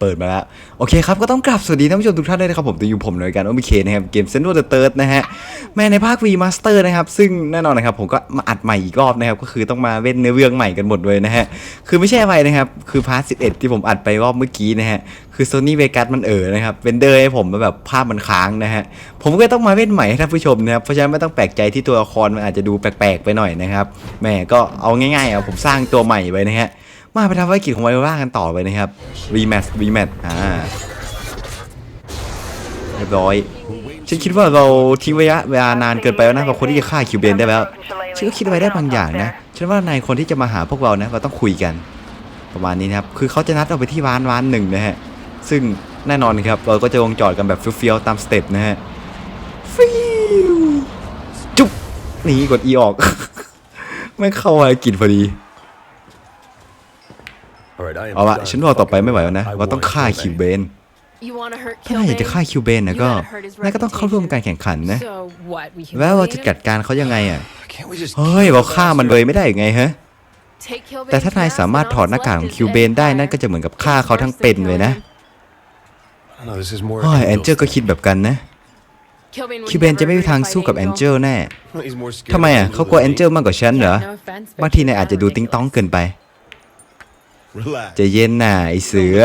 เปิดมาแล้วโอเคครับก็ต้องกลับสวัสดีท่านผู้ชมทุกท่านด้วยนะครับผมตัวอยู่ผมในการโอเคนะครับเกมเซนต์วอร์เติร์ดนะฮะแม่ในภาค V Master นะครับซึ่งแน่นอนนะครับผมก็มาอัดใหม่อีกรอบนะครับก็คือต้องมาเว้นเนื้อเรื่องใหม่กันหมดเลยนะฮะคือไม่ใช่อะไรนะครับคือพาร์ท11 ที่ผมอัดไปรอบเมื่อกี้นะฮะคือ Sony Vegas มันเอ๋อนะครับเวนเดอร์ให้ผมแล้วแบบภาพมันค้างนะฮะผมก็ต้องมาเว้นใหม่ให้ท่านผู้ชมนะครับเพราะฉะนั้นไม่ต้องแปลกใจที่ตัวละครมันอาจจะดูแปลกๆไปหน่อยนะครับแหม่ก็เอาง่ายๆอะผมสร้างตัวใหม่ไว้นะฮะ มาไปทำภารกิจของไวโอล่ากันต่อไปนะครับ rematch rematch อ่าเรียบร้อยฉันคิดว่าเราทิ้งระยะเวลานานเกินไปแล้วนะเราคนที่จะฆ่าคิวเบนได้แล้วฉันก็คิดไว้ได้บางอย่างนะฉันว่านายคนที่จะมาหาพวกเรานะเราต้องคุยกัน ประมาณนี้นะครับคือเขาจะนัดเราไปที่ร้านร้านหนึ่งนะฮะซึ่งแน่นอนครับเราก็จะลงจอดกันแบบเฟี้ยวๆตามสเต็ปนะฮะฟิวจุ๊บนี่กด E ออกไม่เข้าอะไรกินพอดี เอาละฉันรอต่อไปไม่ไหวแล้วนะ เราต้องฆ่าคิวเบน ถ้านายอยากจะฆ่าคิวเบนนะก็นายก็ต้องเข้าร่วมการแข่งขันนะ แล้วเราจะจัดการเขายังไงอะ เฮ้ย เราฆ่ามันเลยไม่ได้ยังไงฮะ แต่ถ้านายสามารถถอดหน้ากากของคิวเบนได้นั่นก็จะเหมือนกับฆ่าเขาทั้งเป็นเลยนะโอ้ยแอนเจลก็คิดแบบกันนะ คิวเบนจะไม่มีทางสู้กับแอนเจลแน่ทำไมอะเขากลัวแอนเจลมากกว่าฉันเหรอบางทีนายอาจจะดูติ้งต้องเกินไปใจะเย็นหน่ะไอเสือ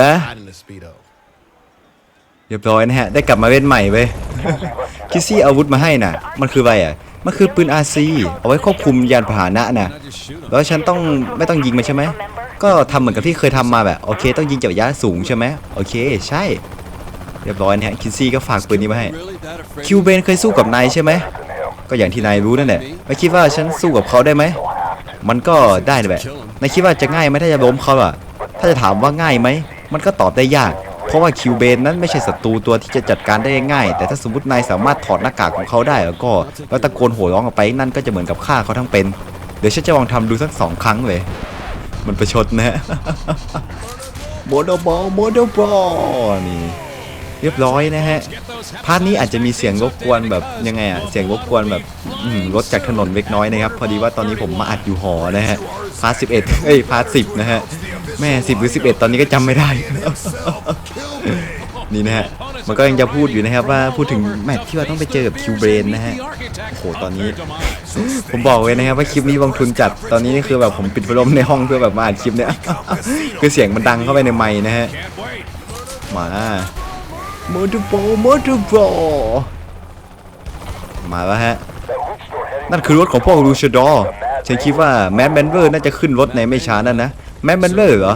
เรียบร้อยนะฮะ ได้กลับมาเล่นใหม่เว้ยคิสซี่อาวุธมาให้น่ะ มันคืออะไรอะ มันคือปืน RC เอาไว้ควบคุมยานพาหนะน่ะ แล้วฉันต้องไม่ต้องยิงมันใช่ไหม ก็ทำเหมือนกับที่เคยทำมาแบบ โอเค ต้องยิงจากระยะสูงใช่ไหมโอเค ใช่ เรียบร้อยนะฮะคิสซี่ก็ฝากปืนนี้มาให้ คิวเบนเคยสู้กับนายใช่ไหม ก็อย่างที่นายรู้นั่นแหละไม่คิดว่าฉันสู้กับเขาได้ไหม มันก็ได้แหละ นายคิดว่าจะง่ายไหมถ้าจะล้มเขาอะถ้าจะถามว่าง่ายไหม มันก็ตอบได้ยาก เพราะว่าคิวเบนนั้นไม่ใช่ศัตรูตัวที่จะจัดการได้ง่าย แต่ถ้าสมมตินายสามารถถอดหน้ากากของเขาได้แล้วก็แล้วตะโกนโห่ร้องออกไปนั่นก็จะเหมือนกับฆ่าเขาทั้งเป็น เดี๋ยวฉันจะลองทำดูสักสองครั้งเลย มันประชดนะฮะโมโดบอลโมโดบอลนี่ เรียบร้อยนะฮะพาร์ทนี้อาจจะมีเสียงรบกวนแบบยังไงอะเสียงรบกวนแบบรถจากถนนเล็กน้อยนะครับ พอดีว่าตอนนี้ผมมาอัดอยู่หอนะฮะพาร์ทสิบเอ็ดเอ้ยพาร์ทสิบนะฮะแม่สิบหรือสิบเอ็ดตอนนี้ก็จำไม่ได้นี่นะฮะมันก็ยังจะพูดอยู่นะครับว่าพูดถึงแมตช์ที่ว่าต้องไปเจอกับคิวเบรนนะฮะโอ้โหตอนนี้ ผมบอกเลยนะครับว่าคลิปนี้ลงทุนจัดตอนนี้นี่คือแบบผมปิดพัดลมในห้องเพื่อแบบมาอัดคลิปเนี้ยคือเสียงมันดังเข้าไปในไมค์นะฮะมา โมดูโบโมดูโบมาแล้วฮะ นั่นคือรถของพวกลูชดอร์ฉันคิดว่าแมนแมนเวอร์น่าจะขึ้นรถในไม่ช้านั่นนะ แมนแมนเวอร์เหรอ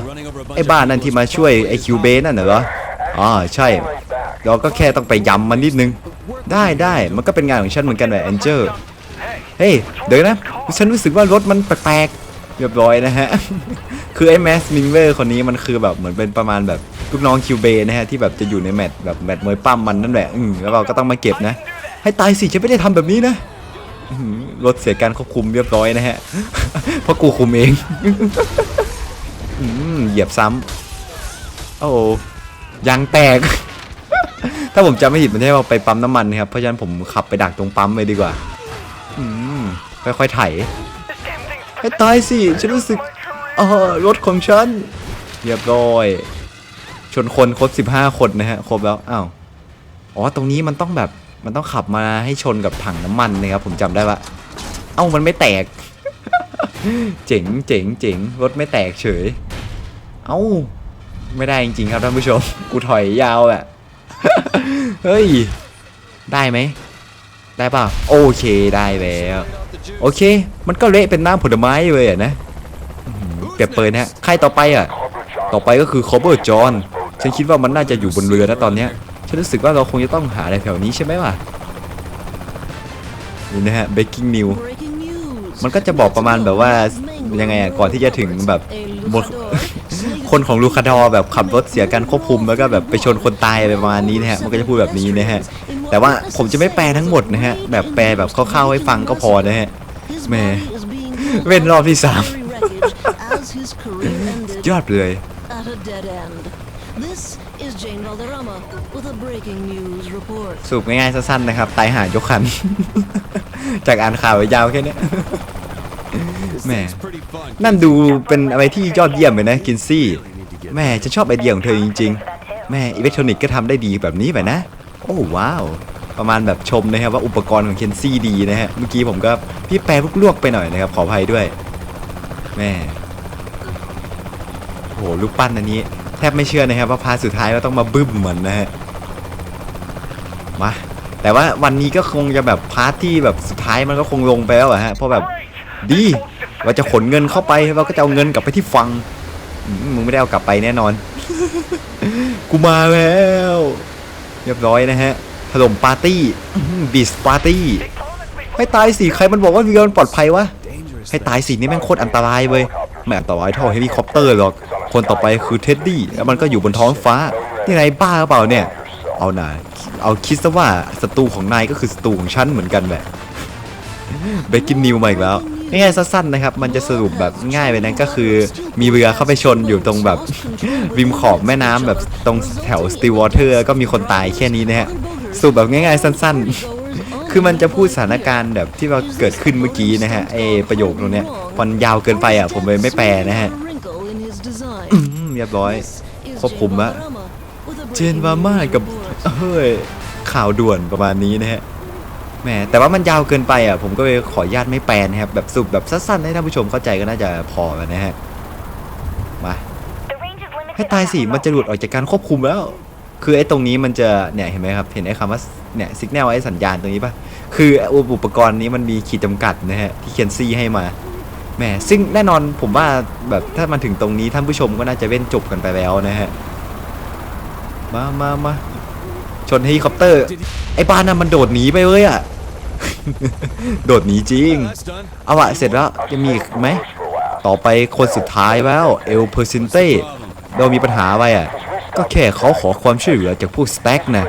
ไอ้บ้านนั่นที่มาช่วยไอคิวเบนั่นเหรออ๋อใช่ เราก็แค่ต้องไปยำมันนิดนึง ได้ได้มันก็เป็นงานของฉันเหมือนกันแหละแอนเจอร์ เฮ้ย เดี๋ยวนะ ฉันรู้สึกว่ารถมันแปลกๆ เรียบร้อยนะฮะ คือไอ้แมสมิงเวอร์คนนี้มันคือแบบเหมือนเป็นประมาณแบบลูกน้องคิวเบนะฮะที่แบบจะอยู่ในแมตช์แบบแมตช์มวยปั้มมันนั่นแหละอืมแล้วเราก็ต้องมาเก็บนะ ให้ตายสิฉันไม่ได้ทำแบบนี้นะรถเสียการควบคุมเรียบร้อยนะฮะ เพราะกูคุมเองเหยียบซ้ำโอ้ยางแตก ถ้าผมจำไม่ผิดมันให้เราไปปั๊มน้ำมันนะครับ เพราะฉะนั้นผมขับไปดักตรงปั๊มเลยดีกว่าอืค่อยๆไถ ให้ตายสิ ฉันรู้สึกเออรถของฉัน เรียบร้อย ชนคนครบสิบห้าคนนะฮะ ครบแล้ว อ้าว อ๋อ ตรงนี้มันต้องแบบ มันต้องขับมาให้ชนกับถังน้ำมันนะครับ ผมจำได้ว่าเอ้า มันไม่แตก เจ๋งเจ๋งเจ๋งรถไม่แตกเฉย เอ้า ไม่ได้จริงๆครับท่านผู้ชม กูถอยยาวอะเฮ้ย ได้ไหม ได้ป่ะ โอเค ได้แล้ว โอเค มันก็เละเป็นน้ำผลไม้เลยอะนะอื้อหือเก็บเปิดนะฮะใครต่อไปอะ ต่อไปก็คือคอเบอร์จอนฉันคิดว่ามันน่าจะอยู่บนเรือนะตอนเนี้ยฉันรู้สึกว่าเราคงจะต้องหาอะไรแถวนี้ใช่ไหมวะนี่นะฮะ breaking news มันก็จะบอกประมาณแบบว่ายังไงอะก่อนที่จะถึงแบบหมดคนของลูคาดอร์แบบขับรถเสียการควบคุมแล้วก็แบบไปชนคนตายอะไรประมาณนี้นะฮะมันก็จะพูดแบบนี้นะฮะแต่ว่าผมจะไม่แปลทั้งหมดนะฮะแบบแปลแบบคร่าวๆให้ฟังก็พอนะฮะ แหม่เว้นรอบที่สามยอดเลย At a dead end. This is Jane Valderrama with a breaking news report. สรุปง่ายๆสั้นๆนะครับ ตายหายกคัน จากอ่านข่าวยาวแค่เนี้ยแหม่นั่นดูเป็นอะไรที่ยอดเยี่ยมเลยนะกินซี่แหม่จะชอบไอเดียของเธอจริงแม่อิเล็กทรอนิกส์ก็ทำได้ดีแบบนี้ไปนะ โอ้ว้าว ประมาณแบบชมนะครับว่าอุปกรณ์ของเคนซี่ดีนะฮะเมื่อกี้ผมก็พี่แปรพวกลวกไปหน่อยนะครับขออภัยด้วยแม่โหลูกปั้นอันนี้ แทบไม่เชื่อนะครับว่าพาสุดท้ายเราต้องมาบึ้มเหมือนนะฮะมาแต่ว่าวันนี้ก็คงจะแบบพาร์ทที่แบบสุดท้ายมันก็คงลงไปแล้วอะฮะเพราะแบบดีเราจะขนเงินเข้าไปเราก็จะเอาเงินกลับไปที่ฟังมมึงไม่ได้เอากลับไปแน่นอน กูมาแล้ว เรียบร้อยนะฮะ ถล่มปาร์ตี้บิสปาร์ตี้ให้ตายสิใครมันบอกว่าเรือมันปลอดภัยวะให้ตายสินี่แม่งโคตรอันตรายเว้ยไม่อันตรายเท่าเฮลิคอปเตอร์หรอก คนต่อไปคือเท็ดดี้แล้วมันก็อยู่บนท้องฟ้า นี่นายบ้าหรือเปล่าเนี่ย เอาหน่าเอาคิดซะว่าศัตรูของนายก็คือศัตรูของฉันเหมือนกันแหละเบกินนิวมาอีกแล้วง่ายๆสั้นๆนะครับ มันจะสรุปแบบง่ายไปนั้นก็คือมีเรือเข้าไปชนอยู่ตรงแบบริมขอบแม่น้ำแบบตรงแถวสตีวอเตอร์ก็มีคนตายแค่นี้นะฮะ สรุปแบบง่ายๆ สั้นๆ คือมันจะพูดสถานการณ์แบบที่เราเกิดขึ้นเมื่อกี้นะฮะไอประโยคตรงเนี้ยมันยาวเกินไปอะ ผมเลยไม่แปลนะฮะเรียบร้อยควบคุมละเจนวาม่ากับเฮ้ยข่าวด่วนประมาณนี้นะฮะแหมแต่ว่ามันยาวเกินไปอะ ผมก็เลยขออนุญาตไม่แปลนะครับ แบบสรุปแบบสั้นๆให้ท่านผู้ชมเข้าใจก็น่าจะพอแล้วนะฮะ มา ให้ตายสิ มันจะหลุดออกจากการควบคุมแล้ว คือไอ้ตรงนี้มันจะเนี่ยเห็นไหมครับ เห็นไอ้คำว่าเนี่ยสัญญาณไอ้สัญญาณตรงนี้ปะคืออุปกรณ์นี้มันมีขีดจำกัดนะฮะที่เคียนซี่ให้มาแหมซึ่งแน่นอนผมว่าแบบถ้ามันถึงตรงนี้ท่านผู้ชมก็น่าจะเว้นจบกันไปแล้วนะฮะมามามาชนเฮลิคอปเตอร์ ไอ้บ้านน่ะมันโดดหนีไปเลยอะ โดดหนีจริง เอาอะเสร็จแล้วยังมีอีกไหม ต่อไปคนสุดท้ายแล้ว เอลเพอร์ซินเต้เรามีปัญหาไรอะ ก็แค่เขาขอความช่วยเหลือจากพวกสแต็กนะ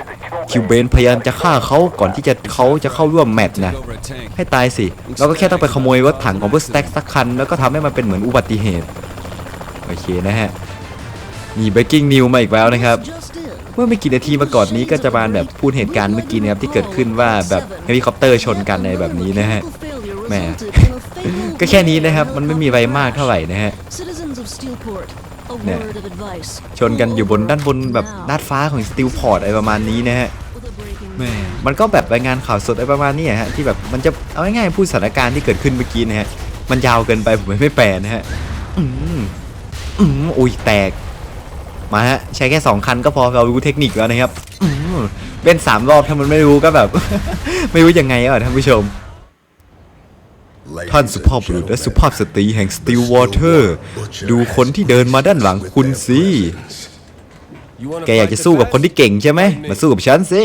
คิวเบนพยายามจะฆ่าเขาก่อนที่จะเขาจะเข้าร่วมแมตช์นะให้ตายสิเราก็แค่ต้องไปขโมยรถถังของพวกสแต็กสักคันแล้วก็ทำให้มันเป็นเหมือนอุบัติเหตุโอเคนะฮะมีเบรกกิ้งนิวมาอีกแล้วนะครับเมื่อไม่กี่นาทีมาก่อนนี้ก็จะมาแบบพูดเหตุการณ์เมื่อกี้นะครับที่เกิดขึ้นว่าแบบเฮลิคอปเตอร์ชนกันในแบบนี้นะฮะแหมก็แค่นี้นะครับมันไม่มีอะไรมากเท่าไหร่นะฮะ เนี่ยชนกันอยู่บนด้านบนแบบดาดฟ้าของสติลพอร์ตอะไรประมาณนี้นะฮะแหม่มันก็แบบรายงานข่าวสดอะไรประมาณนี้ฮะที่แบบมันจะเอาง่ายๆพูดสถานการณ์ที่เกิดขึ้นเมื่อกี้นะฮะมันยาวเกินไปผมไม่แปลนะฮะอืมอืมอุ้ยแตกมาฮะใช้แค่สองคันก็พอเรารู้เทคนิคแล้วนะครับอืมเล่นสามรอบถ้ามันไม่รู้ก็แบบ ไม่รู้ยังไงอะท่านผู้ชม ท่านสุภาพบุรุษและสุภาพสตรีแห่งสติลวอเตอร์ ดูคนที่เดินมาด้านหลังคุณสิ แกอยากจะสู้กับคนที่เก่งใช่ไหม มาสู้กับฉันสิ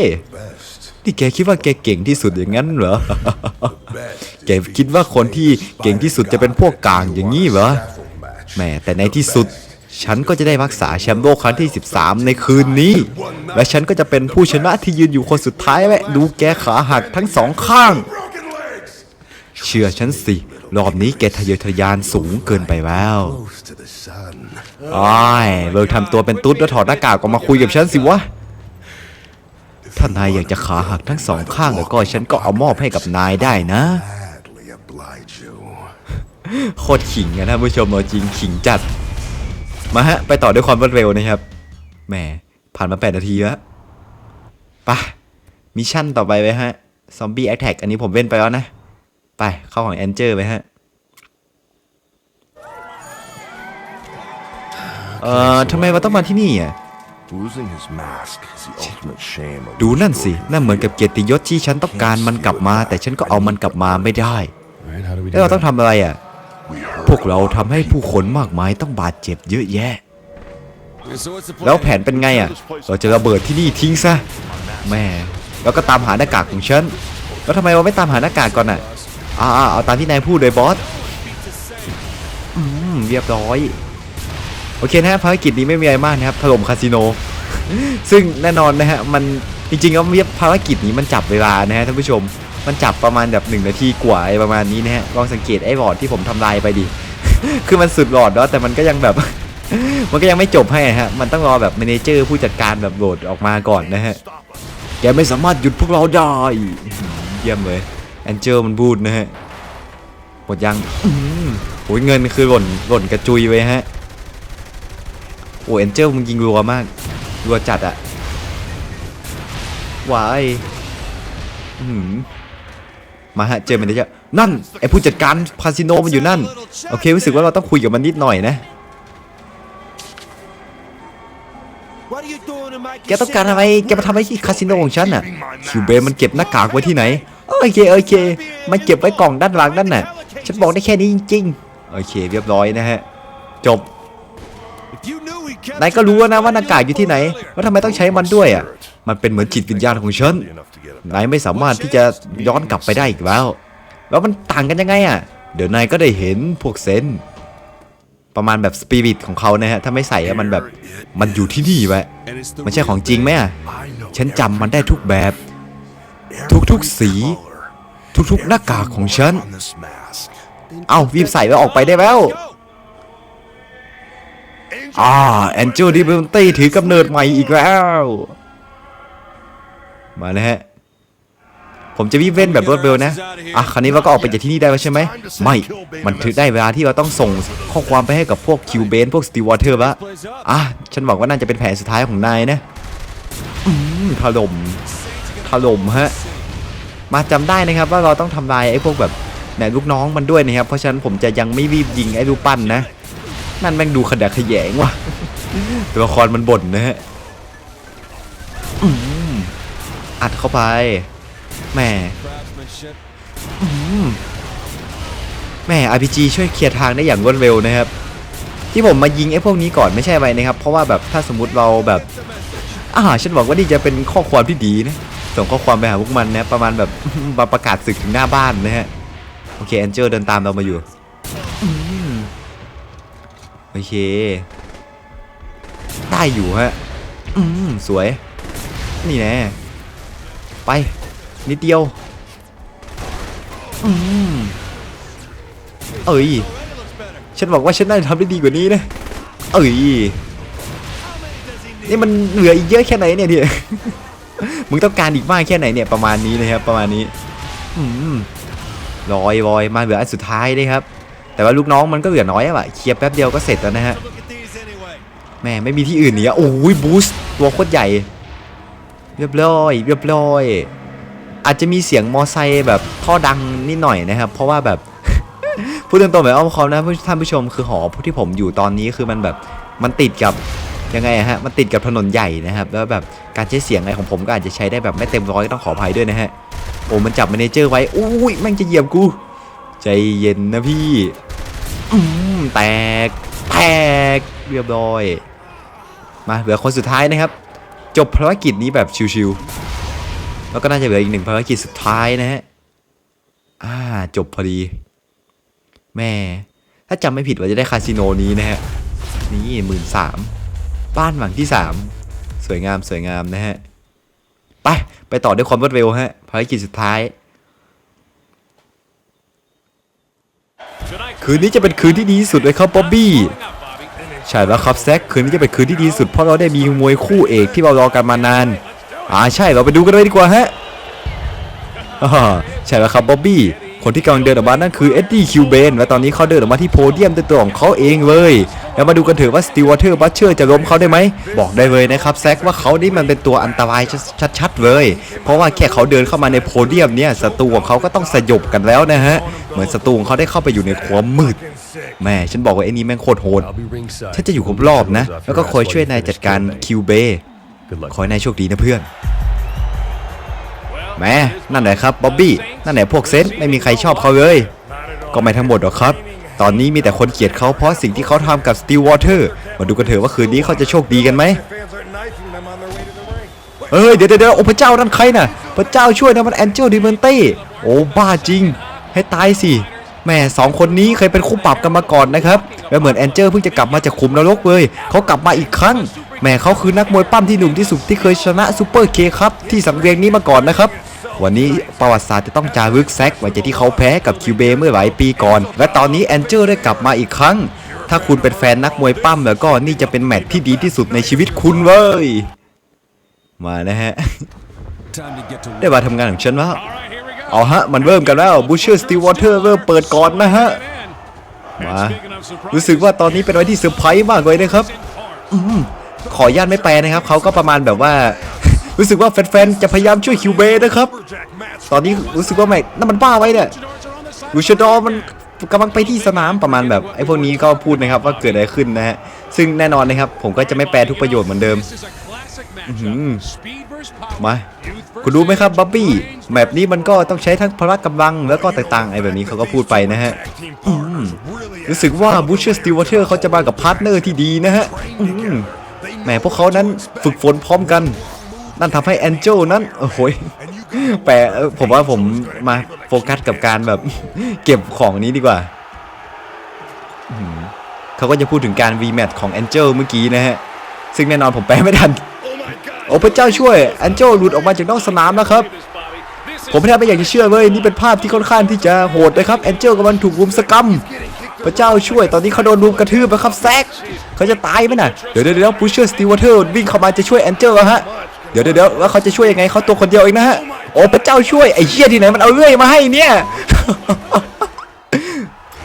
นี่แกคิดว่าแกเก่งที่สุดอย่างนั้นเหรอ แกคิดว่าคนที่เก่งที่สุดจะเป็นพวกกลางอย่างนี้เหรอ แหมแต่ในที่สุด ฉันก็จะได้รักษาแชมป์โลกครั้งที่ 13 ในคืนนี้ และฉันก็จะเป็นผู้ชนะที่ยืนอยู่คนสุดท้ายและดูแกขาหักทั้งสองข้าง เชื่อฉันสิ รอบนี้แกทะเยอทะยานสูงเกินไปแล้วอ้ายเลิกทำตัวเป็นตุ๊ดแล้วถอดหน้ากากออกมาคุยกับฉันสิวะ ถ้านายอยากจะขาหักทั้งสองข้างแล้วก็ฉันก็เอามอบให้กับนายได้นะ Gladly oblige you. โคตรขิงอะท่านผู้ชมเอาจริงขิงจัด มาฮะ ไปต่อด้วยความรวดเร็วนะครับ แหม ผ่านมา 8 นาทีแล้วไปะมิชชั่นต่อไปไปฮะ ซอมบี้แอ t แทกอันนี้ผมเว้นไปแล้วนะ ไป เข้าของแอนเจอร์ไปฮะ เอ่อทำไมเราต้องมาที่นี่อะ Losing his mask is the ultimate shame of ดูนั่นสิ นั่นเหมือนกับเกียรติยศที่ฉันต้องการมันกลับมา แต่ฉันก็เอามันกลับมาไม่ได้ Right, how do we แล้วเราต้องทำอะไรอะ We พวกเราทำให้ผู้คนมากมายต้องบาดเจ็บเยอะแยะ แล้วแผนเป็นไงอะ เราจะระเบิดที่นี่ทิ้งซะ แม่ แล้วก็ตามหาหน้ากากของฉัน แล้วทำไมเราไม่ตามหาหน้ากากก่อนอะ อ่าเอาตามที่นายพูดเลยบอสอืมเรียบร้อย โอเคนะฮะภารกิจนี้ไม่มีอะไรมากนะครับถล่มคาสิโน ซึ่งแน่นอนนะฮะมันจริงๆแล้วภารกิจนี้มันจับเวลานะฮะท่านผู้ชม มันจับประมาณแบบหนึ่งนาทีกว่าอะไรประมาณนี้นะฮะลองสังเกตไอ้บอดที่ผมทำลายไปดิ คือมันสุดหลอดแล้วแต่มันก็ยังแบบ มันก็ยังไม่จบให้ฮะมันต้องรอแบบเมนเจอร์ผู้จัดการแบบโหลดออกมาก่อนนะฮะแกไม่สามารถหยุดพวกเราได้เยี่ยมเลย แอนเจลมันพูดนะฮะหมดยังโอ้ยเงินคือหล่นหล่นกระจุยไว้ฮะโอ้แอนเจลมึงยิงรัวมากรัวจัดอะวายหือมาฮะเจอมันได้เยอะนั่นไอผู้จัดการคาสิโนมันอยู่นั่น โอเครู้สึกว่าเราต้องคุยกับมันนิดหน่อยนะแกต้องการอะไรแกมาทำอะไรที่คาสิโนของฉันน่ะคิวเบมันเก็บหน้ากากไว้ที่ไหน โอเคโอเค มันเก็บไว้กล่องด้านหลังนั่นน่ะ ฉันบอกได้แค่นี้จริง ๆ โอเค เรียบร้อยนะฮะ จบ นายก็รู้นะว่าหน้ากากอยู่ที่ไหน แล้วทำไมต้องใช้มันด้วยอะ มันเป็นเหมือนจิตวิญญาณของฉัน Enough to get him นายไม่สามารถที่จะย้อนกลับไปได้อีกแล้ว แล้วมันต่างกันยังไงอะ เดี๋ยวนายก็ได้เห็นพวกเซนส์ประมาณแบบสปิริตของเขานะฮะ ถ้าไม่ใส่อะมันแบบ มันอยู่ที่นี่ไว้มันใช่ของจริงไหมอะ I know ฉันจำมันได้ทุกแบบ every Tuk-tuk สี ทุกๆหน้ากากของฉัน เอารีบใส่แล้วออกไปได้แล้วอ่าแอนเจลดิเบนตี้ถือกำเนิดใหม่อีกแล้ว มาเลยฮะ ผมจะวิ่งเว้นแบบรวดเร็วนะ อะ คราวนี้เราก็ออกไปจากที่นี่ได้แล้วใช่ไหม ไม่ มันถือได้เวลาที่เราต้องส่งข้อความไปให้กับพวกคิวเบนพวกสตีวอเตอร์ละอะ ฉันหวังว่าน่าจะเป็นแผนสุดท้ายของนายนะ อืมถล่ม ถล่มฮะมาจำได้นะครับว่าเราต้องทำลายไอ้พวกแบบเนี่ยลูกน้องมันด้วยนะครับเพราะฉะนั้นผมจะยังไม่รีบยิงไอ้รูปปั้นนะนั่นแม่งดูขดะขยงว่ะตัวละครมันบ่นนะฮะอัดเข้าไปแหม่แหม่ RPG ช่วยเคลียร์ทางได้อย่างรวดเร็วนะครับ ที่ผมมายิงไอ้พวกนี้ก่อนไม่ใช่ไรนะครับ เพราะว่าแบบถ้าสมมติเราแบบอ่าฉันบอกว่านี่จะเป็นข้อความที่ดีนะ ส่งข้อความไปหาพวกมันนะประมาณแบบมาประกาศศึกถึงหน้าบ้านนะฮะโอเคแอนเจลเดินตามเรามาอยู่โอเค ได้อยู่ฮะอืมสวย นี่แน่ไปนิดเดียวอืมเอ้ยฉันบอกว่าฉันน่าจะทำได้ดีกว่านี้นะเอ้ยนี่มันเหลืออีกเยอะแค่ไหนเนี่ยที มึงต้องการอีกมากแค่ไหนเนี่ยประมาณนี้เลยครับประมาณนี้อืมลอยลอยมาเหลืออันสุดท้ายเลยครับ แต่ว่าลูกน้องมันก็เหลือน้อยอะว่ะเคลียร์แป๊บเดียวก็เสร็จแล้วนะฮะแม่ไม่มีที่อื่นหนีอะโอ้ยบูสต์ตัวโคตรใหญ่ เรียบร้อยเรียบร้อย อาจจะมีเสียงมอไซค์แบบท่อดังนิดหน่อยนะครับ เพราะว่าแบบพูดตรงๆแบบอ้อมเขามนะท่านผู้ชมคือหอที่ผมอยู่ตอนนี้คือมันแบบมันติดกับ ยังไงฮะมันติดกับถนนใหญ่นะครับแล้วแบบการใช้เสียงอะไรของผมก็อาจจะใช้ได้แบบไม่เต็มร้อยต้องขออภัยด้วยนะฮะโอ้มันจับแมเนเจอร์ไว้อุ้ยแม่งจะเหยียบกู ใจเย็นนะพี่อืมแตกแตกเรียบร้อย มาเหลือคนสุดท้ายนะครับ จบภารกิจนี้แบบชิวๆแล้วก็น่าจะเหลืออีกหนึ่งภารกิจสุดท้ายนะฮะอ่าจบพอดี แม่ ถ้าจำไม่ผิดว่าจะได้คาสิโนนี้นะฮะนี่หมื่นสาม บ้านหลังที่สามสวยงามสวยงามนะฮะ ไป ไปต่อด้วยความรวดเร็วฮะภารกิจสุดท้าย คืนนี้จะเป็นคืนที่ดีที่สุดเลยครับบ๊อบบี้ใช่แล้วครับแซคคืนนี้จะเป็นคืนที่ดีที่สุดเพราะเราได้มีมวยคู่เอกที่เรารอกันมานาน อ่าใช่เราไปดูกันเลยดีกว่าฮะอ่าใช่แล้วครับบ๊อบบี้คนที่กำลังเดินออกมานั่นคือเอ็ดดี้คิวเบนและตอนนี้เขาเดินออกมาที่โพเดียมด้วยตัวของเขาเองเลย แล้วมาดูกันเถอะว่าสตีวอเตอร์บัชเชอร์จะล้มเขาได้ไหม บอกได้เลยนะครับแซคว่าเขานี่มันเป็นตัวอันตรายชัดๆเลย เพราะว่าแค่เขาเดินเข้ามาในโพเดียมเนี่ยศัตรูของเขาก็ต้องสยบกันแล้วนะฮะ เหมือนศัตรูของเขาได้เข้าไปอยู่ในความมืดแม่ฉันบอกว่าไอ้นี่แม่งโคตรโหดฉันจะอยู่ครอบนะ แล้วก็คอยช่วยนายจัดการคิวเบ Good luck. ขอให้นายโชคดีนะเพื่อนแม่นั่นแหละครับบ๊อบบี้นั่นแหละพวกเซนต์ไม่มีใครชอบเขาเลย ก็ไม่ทั้งหมดหรอกครับ ตอนนี้มีแต่คนเกลียดเขาเพราะสิ่งที่เขาทำกับสตีวอเตอร์มาดูกันเถอะว่าคืนนี้เขาจะโชคดีกันไหมเอ้ยเดี๋ยวเดี๋ยวเดี๋ยวโอ้พระเจ้านั่นใครน่ะ พระเจ้าช่วยนะมันแอนเจลดิเมนเต้โอ้บ้าจริง ให้ตายสิแม่สองคนนี้เคยเป็นคู่ปรับกันมาก่อนนะครับแล้วเหมือนแอนเจลเพิ่งจะกลับมาจากขุมนรกเลยเขากลับมาอีกครั้งแม่เขาคือนักมวยปั้มที่หนุ่มที่สุดที่เคยชนะซูเปอร์เคครับที่สังเวียนนี้มาก่อนนะครับ วันนี้ประวัติศาสตร์จะต้องจารึกแซกไว้จากที่เขาแพ้กับคิวเบเมื่อหลายปีก่อน และตอนนี้แอนเจลได้กลับมาอีกครั้ง ถ้าคุณเป็นแฟนนักมวยปั้มแล้วก็นี่จะเป็นแมตช์ที่ดีที่สุดในชีวิตคุณเว้ย มานะฮะ ได้มาทำงานของฉันแล้วเอาฮะ มันเริ่มกันแล้วบูเชอร์สตีวอเตอร์เริ่มเปิดก่อนนะฮะ มารู้สึกว่าตอนนี้เป็นวันที่เซอร์ไพรส์มากเลยนะครับอขออนุญาตไม่แปลนะครับเขาก็ประมาณแบบว่า รู้สึกว่าแฟนๆจะพยายามช่วยคิวเบนะครับ ตอนนี้รู้สึกว่าไม่นั่นมันบ้าไว้เนี่ยลูชดอร์มันกำลังไปที่สนามประมาณแบบไอ้พวกนี้ก็พูดนะครับว่าเกิดอะไรขึ้นนะฮะ ซึ่งแน่นอนนะครับ ผมก็จะไม่แปลทุกประโยชน์เหมือนเดิมมาคุณรู้ไหมครับบ๊อบบี้แมปนี้มันก็ต้องใช้ทั้งพละกำลังแล้วก็ต่างๆไอ้แบบนี้เขาก็พูดไปนะฮะรู้สึกว่าบูชเชอร์สติวเทอร์เขาจะมากับพาร์ทเนอร์ที่ดีนะฮะแหมพวกเขานั้นฝึกฝนพร้อมกัน นั่นทำให้แอนเจลนั้นโอ้โหยแปลผมว่าผมมาโฟกัสกับการแบบเก็บของนี้ดีกว่าเขาก็จะพูดถึงการ VMAT ของแอนเจลเมื่อกี้นะฮะ ซึ่งแน่นอนผมแปลไม่ทัน โอ้พระเจ้าช่วยแอนเจลหลุดออกมาจากนอกสนามแล้วครับ ผมแทบไม่อยากจะเชื่อเลยนี่เป็นภาพที่ค่อนข้างที่จะโหดนะครับแอนเจลกำลังถูกรุมสกรรมพระเจ้าช่วยตอนนี้เขาโดนรุมกระทืบนะครับแซกเขาจะตายไหมน่ะ เดี๋ยวเดี๋ยวเดี๋ยวพุชเชอร์สตีวเทอร์วิ่งเข้ามาจะช่วยแอนเจลแล้วฮะ เดี๋ยวเดี๋ยววแล้วเขาจะช่วยยังไงเขาตัวคนเดียวเองนะฮะโอ้พระเจ้าช่วยไอ้เหี้ยที่ไหนมันเอาเรื่อยมาให้เนี่ย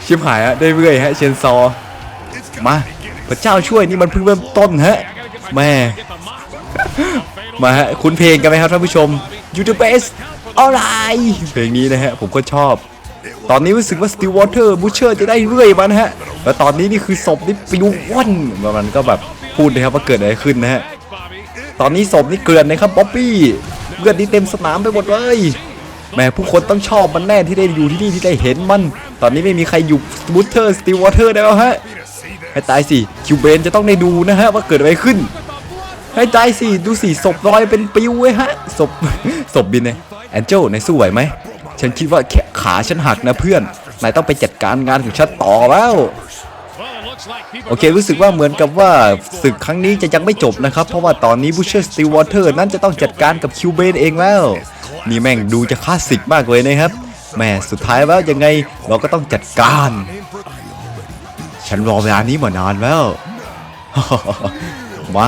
ชิบหายอะได้เรื่อยฮะเชนซอมาพระเจ้าช่วยนี่มันเพิ่งเริ่มต้นฮะแม่มาฮะคุ้นเพลงกันไหมครับท่านผู้ชม You the best alright เพลงนี้นะฮะผมก็ชอบ ตอนนี้รู้สึกว่า Still Water Butcher จะได้เรื่อยมานะฮะแล้วตอนนี้นี่คือศพนี่ปิวว่อนมันก็แบบพูดนะครับว่าเกิดอะไรขึ้นนะฮะ ตอนนี้ศพนี่เกลื่อนนะครับบ๊อบบี้เลือดนี่เต็มสนามไปหมดเลยแม่ผู้คนต้องชอบมันแน่ที่ได้อยู่ที่นี่ที่ได้เห็นมัน ตอนนี้ไม่มีใครอยู่บูเทอร์สติวอเตอร์ได้แล้วฮะให้ตายสิคิวเบนจะต้องได้ดูนะฮะว่าเกิดอะไรขึ้น ให้ตายสิดูสิศพลอยเป็นปิวเว้ยฮะศพศพบินเนี่ยแอนเจลนายสู้ไหวไหมฉันคิดว่าแขนขาฉันหักนะเพื่อนนายต้องไปจัดการงานของฉันต่อแล้ว โอเค รู้สึกว่าเหมือนกับว่าศึกครั้งนี้จะยังไม่จบนะครับ เพราะว่าตอนนี้บูเชอร์สติวอเตอร์นั้นจะต้องจัดการกับคิวเบนเองแล้ว นี่แม่งดูจะคลาสสิกมากเลยนะครับแหม่สุดท้ายแล้วยังไงเราก็ต้องจัดการ ฉันรอเวลานี้มานานแล้วมา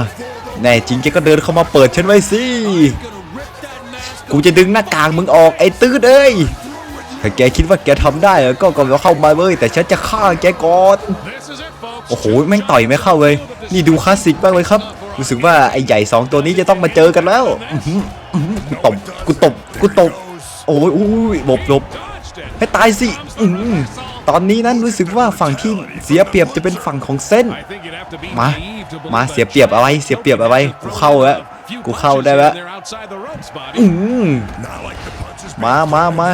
แน่จริงแกก็เดินเข้ามาเปิดฉันไว้สิ กูจะดึงหน้ากากมึงออกไอ้ตื้ดเอ้ย ถ้าแกคิดว่าแกทำได้อะก็ก็เข้ามาเว้ยแต่ฉันจะฆ่าแกก่อน โอ้โหแม่งต่อยไม่เข้าเลย นี่ดูคลาสสิกมากเลยครับ รู้สึกว่าไอ้ใหญ่สองตัวนี้จะต้องมาเจอกันแล้วกูตบกูตบกูตบ โอ้ยอุ้ยหลบหลบให้ตายสิอืตอนนี้นั้นรู้สึกว่าฝั่งที่เสียเปรียบจะเป็นฝั่งของเส้น มา มาเสียเปรียบอะไรเสียเปรียบอะไรกูเข้าแล้วกูเข้าได้แล้วอืม Not like the punches Ma, ma,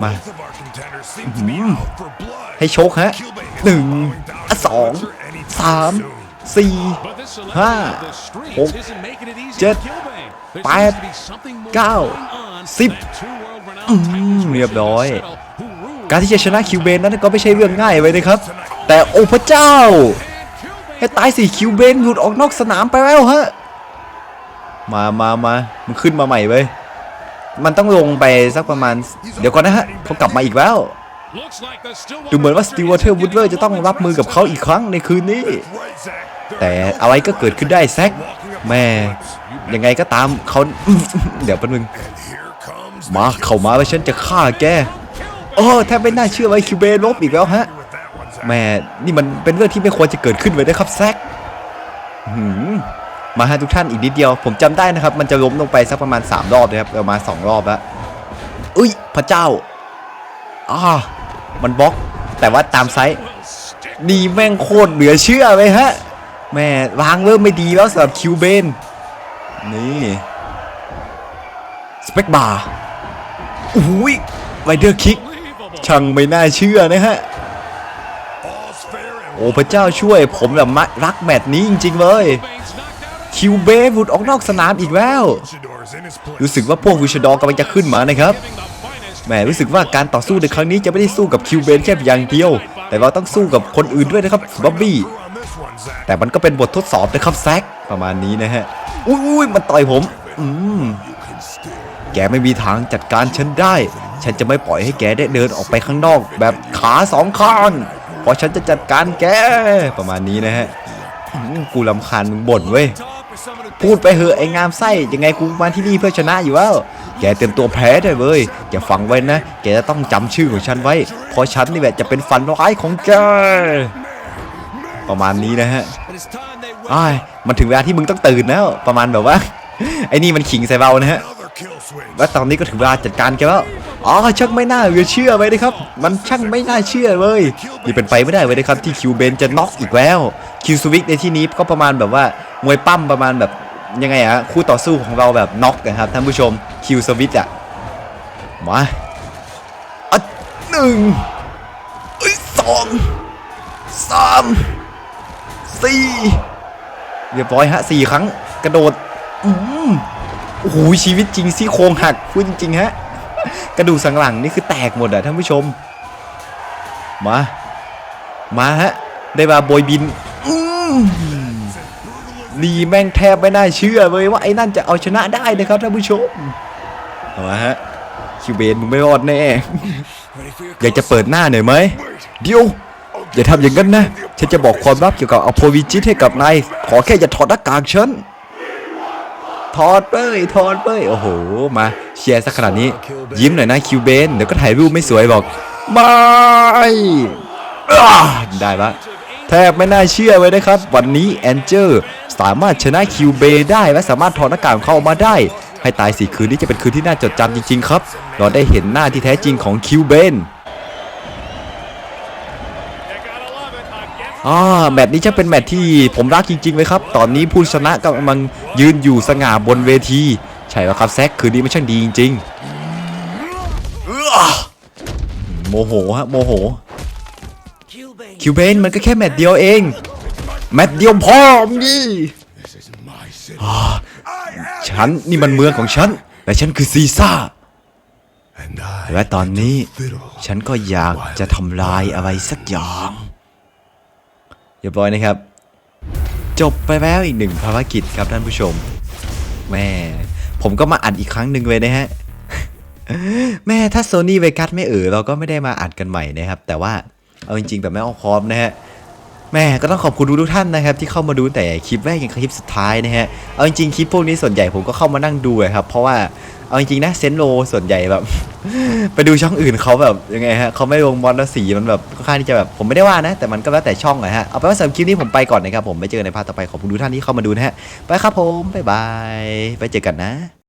ma. tonight, Zach. Ma. Both of our contenders seem to be out for blood. ให้โชคฮะหนึ่งอะสองสามสี่ห้าหกเจ็ดแปดเก้าสิบอืมเรียบร้อย การที่จะชนะคิวเบนนั้นก็ไม่ใช่เรื่องง่ายเลยนะครับ แต่โอ้พระเจ้า ให้ตายสิคิวเบนหลุดออกนอกสนามไปแล้วฮะ มามามามันขึ้นมาใหม่เว้ย มันต้องลงไปสักประมาณ เดี๋ยวก่อนนะฮะเขากลับมาอีกแล้ว ดูเหมือนว่าสตีวอเทอร์วูดเลอร์จะต้องรับมือกับเขาอีกครั้งในคืนนี้ แต่อะไรก็เกิดขึ้นได้แซกแม่ยังไงก็ตามเขาเดี๋ยวแป๊บนึงมาเข้ามาแล้วฉันจะฆ่าแกโอ้แทบไม่น่าเชื่อว่าคิวเบนลบอีกแล้วฮะแม่นี่มันเป็นเรื่องที่ไม่ควรจะเกิดขึ้นเลยนะครับแซกหืม มาฮะทุกท่านอีกนิดเดียว ผมจำได้นะครับ มันจะล้มลงไปสักประมาณ 3 รอบนะครับประมาณ2รอบแล้วอุ้ยพระเจ้าอ่ามันบล็อก แต่ว่าตามไซส์นี่แม่งโคตรเหลือเชื่อเลยฮะแม่วางเริ่มไม่ดีแล้วสำหรับคิวเบนนี่สเปกบาร์อุ้ยไรเดอร์คิกช่างไม่น่าเชื่อนะฮะโอ้พระเจ้าช่วยผมแบบมะรักแมตช์นี้จริง ๆ เลย คิวเบฟหลุดออกนอกสนามอีกแล้ว Luchador's in his place. รู้สึกว่าพวกวิชดอร์กำลังจะขึ้นมานะครับแหมรู้สึกว่าการต่อสู้ในครั้งนี้จะไม่ได้สู้กับคิวเบนแค่เพียงอย่างเดียว แต่เราต้องสู้กับคนอื่นด้วยนะครับบ๊อบบี้ On this one, Zach. แต่มันก็เป็นบททดสอบนะครับแซกประมาณนี้นะฮะอุ้ยอุ้ยมันต่อยผม อืมแกไม่มีทางจัดการฉันได้ ฉันจะไม่ปล่อยให้แกได้เดินออกไปข้างนอก แบบขาสองข้างเพราะฉันจะจัดการแกประมาณนี้นะฮะอืมกูลำคาญมึงบ่นเว้ย พูดไปเหอะไอ้งามไส้ยังไงกูมาที่นี่เพื่อชนะอยู่แล้วแกเตรียมตัวแพ้ได้เว้ยอย่าฟังไว้นะ แกจะต้องจำชื่อของฉันไว้ เพราะฉันนี่แหละจะเป็นฝันร้ายของแกประมาณนี้นะฮะอ้ายมันถึงเวลาที่มึงต้องตื่นแล้ว ประมาณแบบว่า ไอ้นี่มันขิงใส่เรานะฮะ และตอนนี้ก็ถึงเวลาจัดการแกแล้ว อ๋อช่างไม่น่าเหลือเชื่อไว้นะครับ มันช่างไม่น่าเชื่อเลยนี่เป็นไปไม่ได้เลยนะครับที่คิวเบนจะน็อกอีกแล้วคิวสวิกในที่นี้ก็ประมาณแบบว่ามวยปั้มประมาณแบบยังไงอะคู่ต่อสู้ของเราแบบน็อกนะครับท่านผู้ชมคิวสวิกอะมาอะหนึ่งเอ้ยสองสามสี่เรียบร้อยฮะสี่ครั้งกระโดดอืมโอ้โหชีวิตจริงซี่โครงหักพูดจริงๆฮะ กระดูกสันหลังนี่คือแตกหมดอะท่านผู้ชม มา มาฮะ ได้มาโบยบินอืมดีแม่งแทบไม่น่าเชื่อเลยว่าไอ้นั่นจะเอาชนะได้นะครับท่านผู้ชม เอามาฮะคิวเบนมึงไม่รอดแน่ อยากจะเปิดหน้าหน่อยไหมเดี๋ยวอย่าทำอย่างนั้นนะ ฉันจะบอกความลับเกี่ยวกับอโพวิจิตให้กับนาย ขอแค่อย่าถอดหน้ากากฉัน ถอดเป้ยถอดเป้ยโอ้โห มาเชียร์สักขนาดนี้ ยิ้มหน่อยนะคิวเบนเดี๋ยวก็ถ่ายรูปไม่สวยบอกไม่อ่าได้ปะแทบไม่น่าเชื่อเลยนะครับ วันนี้แอนเจอร์สามารถชนะคิวเบได้และสามารถถอดหน้ากากเข้ามาได้ ให้ตายสี่คืนนี้จะเป็นคืนที่น่าจดจำจริงๆครับ เราได้เห็นหน้าที่แท้จริงของคิวเบน อ่าแมตช์นี้จะเป็นแมตช์ที่ผมรักจริงๆเลยครับ ตอนนี้ผู้ชนะกำลังยืนอยู่สง่าบนเวที ใช่แล้วครับแซคคืนนี้มันช่างดีจริงๆโมโหฮะโมโห คิวเบนมันก็แค่แมตช์เดียวเอง แมตช์เดียวพอมงดิอ่าฉันนี่มันเมืองของฉัน และฉันคือซีซ่า และตอนนี้ฉันก็อยากจะทำลายอะไรสักอย่าง รียบร้อยนะครับ จบไปแล้วอีกหนึ่งภารกิจครับท่านผู้ชมแม่ผมก็มาอัดอีกครั้งหนึ่งเลยนะฮะแม่ถ้าโซนี่เวกัสไม่เออเราก็ไม่ได้มาอัดกันใหม่นะครับ แต่ว่าเอาจริงๆแบบไม่เอาคอมนะฮะแม่ก็ต้องขอบคุณทุกท่านนะครับ ที่เข้ามาดูแต่คลิปแรกยังคลิปสุดท้ายนะฮะเอาจริงๆคลิปพวกนี้ส่วนใหญ่ผมก็เข้ามานั่งดูครับเพราะว่าเอาจริงๆนะเซนโลส่วนใหญ่แบบ ไปดูช่องอื่นเขาแบบยังไงฮะเขาไม่ลงบอลแล้วสีมันแบบค่อนข้างที่จะแบบผมไม่ได้ว่านะ แต่มันก็แล้วแต่ช่องอะฮะเอาไปนว่าสำหรับคลิปนี้ผมไปก่อนนะครับผมไปเจอกันในภาคต่อไปขอบคุณทุกท่านที่เข้ามาดูนะฮะไปครับผมบ๊ายบายไปเจอกันนะ